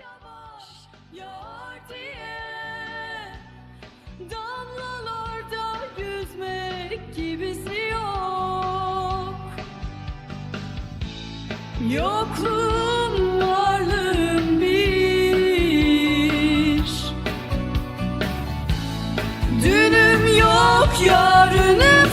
yavaş yağar diye. Damlalarda yüzmek gibisi yok. Yokluğum varlığım bir. Dünüm yok yarınım